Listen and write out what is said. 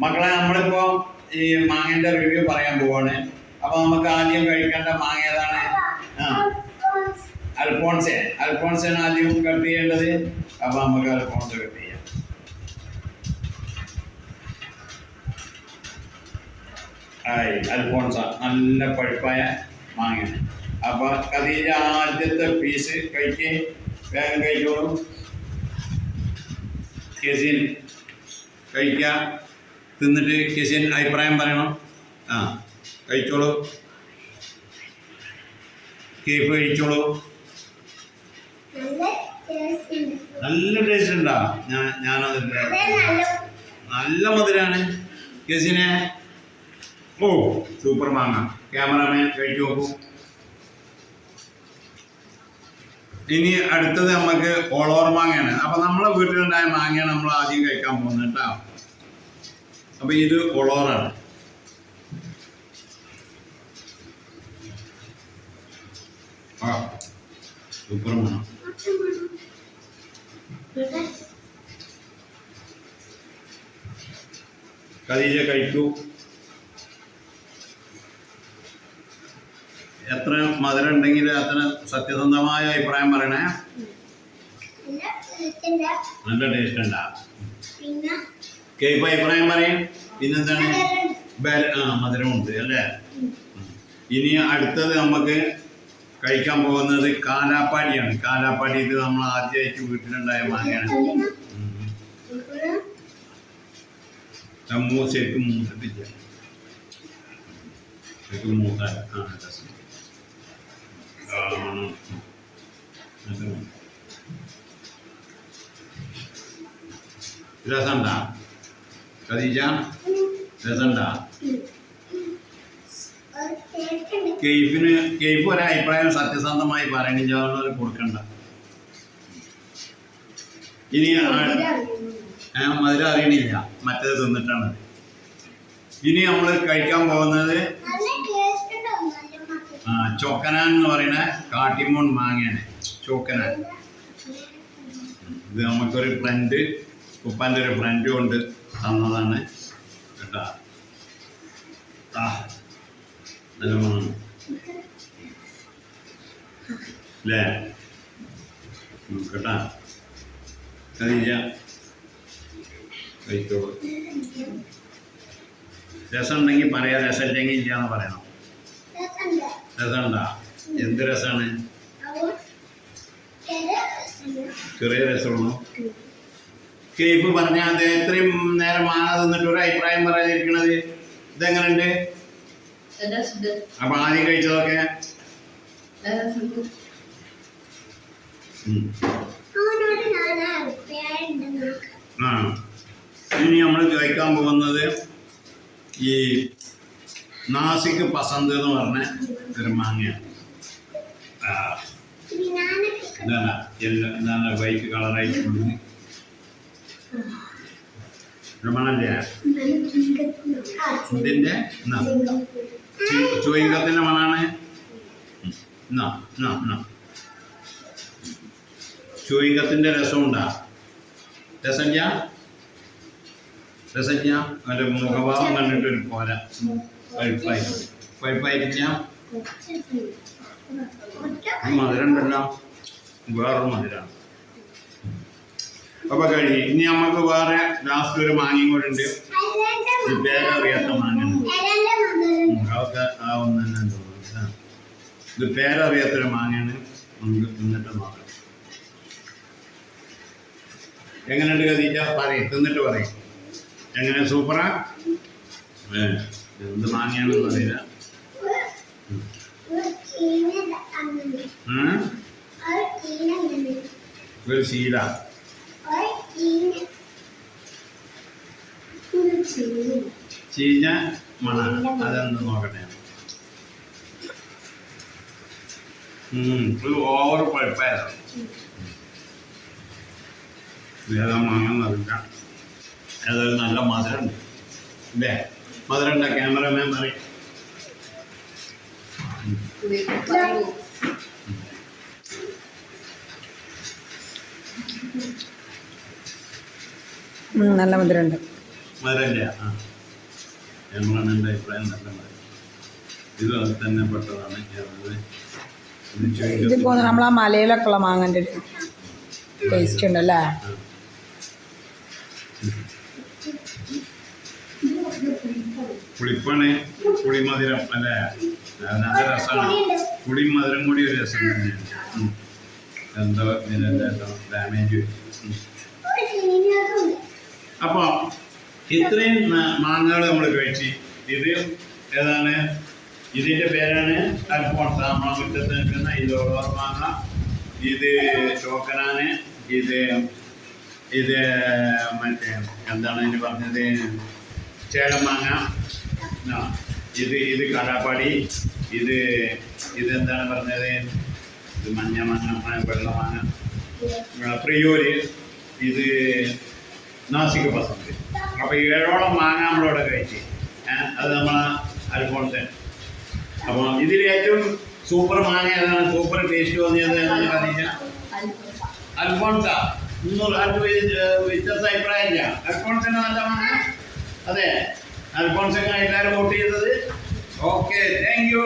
മക്കളെ നമ്മളിപ്പോ ഈ മാങ്ങന്റെ റിവ്യൂ പറയാൻ പോവാണ്. അപ്പൊ നമുക്ക് ആദ്യം കഴിക്കേണ്ട മാങ്ങ ഏതാണ്? അൽഫോൺസെ. അൽഫോൺസാണ് ആദ്യം കട്ട് ചെയ്യേണ്ടത്. അപ്പൊ നമുക്ക് അൽഫോൺസ് കട്ട് ചെയ്യാം. ആയി. അൽഫോൺസ. നല്ല പഴുപ്പായ മാങ്ങയാണ്. അപ്പൊ കഥയിലെ ആദ്യത്തെ പീസ് കഴിക്ക്. വേഗം കഴിച്ചോളൂ. കെസിൻ കഴിക്കുക തിന്നിട്ട് കെസിൻ അഭിപ്രായം പറയണം? ആ കഴിച്ചോളൂ. കേക്ക് കഴിച്ചോളൂ. നല്ല ടേസ്റ്റ് ഉണ്ടാ. ഞാൻ ഞാനത് നല്ല മധുരാണ്. കേസിനെ ഓ സൂപ്പർ മാങ്ങ. ക്യാമറമാൻ കഴിച്ചു നോക്കൂ. ഇനി അടുത്തത് നമുക്ക് ഓളോർ മാങ്ങയാണ്. അപ്പൊ നമ്മളെ വീട്ടിലുണ്ടായ മാങ്ങയാണ് നമ്മൾ ആദ്യം കഴിക്കാൻ പോകുന്നത് കേട്ടോ. അപ്പൊ ഇത് ഒളോറാണ് ആ സൂപ്പർ മണം ഖദീജ കഴിക്കൂ. എത്ര മധുരം ഉണ്ടെങ്കിൽ അത്ര സത്യസന്ധമായ അഭിപ്രായം പറയണേ. നല്ല ടേസ്റ്റ് ഉണ്ടാ? കേക്ക് അഭിപ്രായം പറയും. പിന്നെന്താണ്? ആ മധുരമുണ്ട് അല്ലേ? ഇനി അടുത്തത് നമുക്ക് കഴിക്കാൻ പോകുന്നത് കാലാപ്പാടിയാണ്. കാലാപ്പാടി ഇത് നമ്മൾ ആദ്യമായിട്ട് വീട്ടിലുണ്ടായ മാങ്ങയാണ്. മൂ ശരിക്കും ഉം. നല്ല മണം. രസമുണ്ടാ ഖദീജ രസണ്ട കെയ്ഫിന് കെയ്ഫ് ഒരു അഭിപ്രായം സത്യസന്ധമായി പറയണില്ല അതുകൊണ്ട് കൊടുക്കണ്ട. ഇനി മധുരം അറിയണില്ല. മറ്റേത് തിന്നിട്ടാണ്. ഇനി നമ്മൾ കഴിക്കാൻ പോകുന്നത് ആ, ചൊക്കനാൻ എന്ന് പറയുന്ന കാട്ടിമോൺ മാങ്ങയാണ്. ചോക്കനാൻ. ഇത് നമുക്കൊരു ഫ്രണ്ട് ഉപ്പാന്റെ ഒരു ഫ്രണ്ടും കൊണ്ട് തന്നതാണ് കേട്ടാ. ആ നല്ല മണം അല്ലേ കേട്ടാ. ഖദീജ കഴിച്ചോളൂ. രസം ഉണ്ടെങ്കിൽ പറയാം രസം ഇല്ലെങ്കിൽ ഇല്ല എന്ന് പറയണം. രസമുണ്ടാ? എന്ത് രസമാണ്? ചെറിയ രസമുള്ളൂ കേപ്പ് പറഞ്ഞ അത് എത്രയും നേരം മാങ്ങ തിന്നിട്ട് ഒരു അഭിപ്രായം പറയാതിരിക്കണത് ഇതെങ്ങനെയുണ്ട്? അപ്പൊ ആദ്യം കഴിച്ചതൊക്കെ. ആ ഇനി നമ്മൾ കഴിക്കാൻ പോകുന്നത് ഈ നാസിക്ക് പസന്ത് എന്ന് പറഞ്ഞ ഒരു മാങ്ങയാണ്. എന്താണ് എല്ലാ എന്താണ് വൈറ്റ് കളറായിട്ടുണ്ട്. കൊടുക്കുന്നത് മണല്ലേ മണാണ്. എന്നാ ചുവയിക്കത്തിന്റെ രസമുണ്ടാ. രസജ്ഞ? രസജ്ഞ? അവന്റെ മുഖഭാവം കണ്ടിട്ട് ഒരു പോര. പഴുപ്പായി. പഴുപ്പായിരിക്ക മധുരം ഉണ്ടല്ലോ വേറൊരു മധുരമാണ് അപ്പൊ കഴിഞ്ഞു ഇനി നമുക്ക് വേറെ ലാസ്റ്റ് ഒരു മാങ്ങയും കൂടെ ഉണ്ട്. പേര് പേരറിയാത്ത മാങ്ങ. അതൊക്കെ ആ ഒന്ന് തന്നെ തോന്നുന്നു ആ. ഇത് പേരറിയാത്തൊരു മാങ്ങയാണ്. നമുക്ക് തിന്നിട്ട് നോക്കാം. എങ്ങനെയുണ്ട് കതീറ്റ പറയും തിന്നിട്ട് പറയും. എങ്ങനെ? സൂപ്പറാ? ഏ, എന്ത് മാങ്ങയാണെന്ന് അറിയില്ല ഒരു ശീല ചീഞ്ഞ മണ. അതെന്ന് നോക്കട്ടെ. ഇത് ഓവർ ഏതാ മാങ്ങ അറിയില്ല ഏതായാലും നല്ല മധുരമുണ്ട് അല്ലേ മധുരമുണ്ട. ക്യാമറമാൻ പറയും. നല്ല മധുരമുണ്ട്. മധുരമില്ല. ആ. നമ്മളാണ് എന്റെ അഭിപ്രായം നല്ല മധുരം ഇത് അത് തന്നെ പെട്ടതാണ് ഞാനത് നമ്മൾ ആ മലയിലൊക്കെ ഉള്ള മാങ്ങന്റെ ഒരു ടേസ്റ്റ് ഉണ്ടല്ലേ. പുളിപ്പാണ് പുളിമധുരം അല്ലേ? നല്ല രസമാണ്. പുളിയും മധുരം കൂടി ഒരു രസം തന്നെയാണ്. എന്തോ ഡാമേജ് അപ്പോൾ ഇത്രയും മാങ്ങകൾ നമ്മൾ കഴിച്ച് ഇത് ഏതാണ്? ഇതിന്റെ പേരാണ് അൽഫോൺസ നമ്മളെ മുറ്റത്ത് നിൽക്കുന്ന ഇതോളോ മാങ്ങ. ഇത് ചോക്കനാന് ഇത് ഇത് മറ്റേ എന്താണ് ഇതിന് പറഞ്ഞത്? ചേലം മാങ്ങ. ആ, ഇത് ഇത് കടാപ്പാടി. ഇത് ഇതെന്താണ് പറഞ്ഞത്? ഇത് മഞ്ഞ മാങ്ങ വെള്ളമാങ്ങ പ്രിയൂര്. ഇത് നാസിക് പസന്ത്. അപ്പോൾ ഏഴോളം മാങ്ങ നമ്മളിവിടെ കഴിച്ച്. അത് നമ്മൾ അൽഫോൺസൻ അപ്പോൾ ഇതിൽ ഏറ്റവും സൂപ്പർ മാങ്ങ ഏതാണ്? സൂപ്പർ ടേസ്റ്റ് തോന്നിയത് എന്ന് പറഞ്ഞാൽ അൽഫോൺസ. മുന്നൂറ് ആർക്ക് വ്യത്യസ്ത അഭിപ്രായമില്ല അൽഫോൺസിന് നല്ല മാങ്ങ? അതെ. അൽഫോൺസൊക്കെ എല്ലാവരും വോട്ട് ചെയ്തത്. Okay thank you.